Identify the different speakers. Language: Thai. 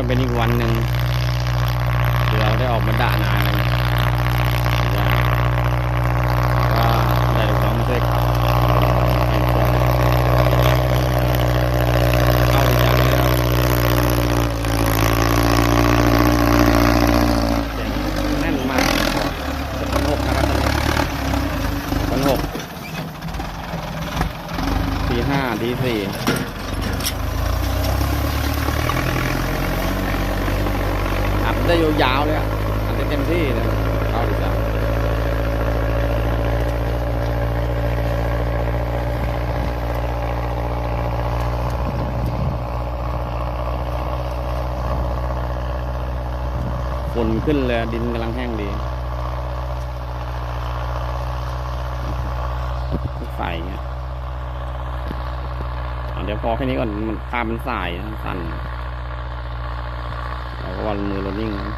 Speaker 1: ก็เป็นอีกวันหนึ่งที่เราได้ออกมาด่านากันเนี่ยว่าได้ลูกน้องด้วยดีห้าดีสี่ อัด ได้ยาวๆเลยอะอัดได้เต็มที่เลยเข้าดีจังฝนขึ้นเลยดินกำลังแห้งดีใส่เงี้ยเดี๋ยวพอแค่นี้ก่อนมันภาพมันสายสั่น วันมือเรานิ่งนะ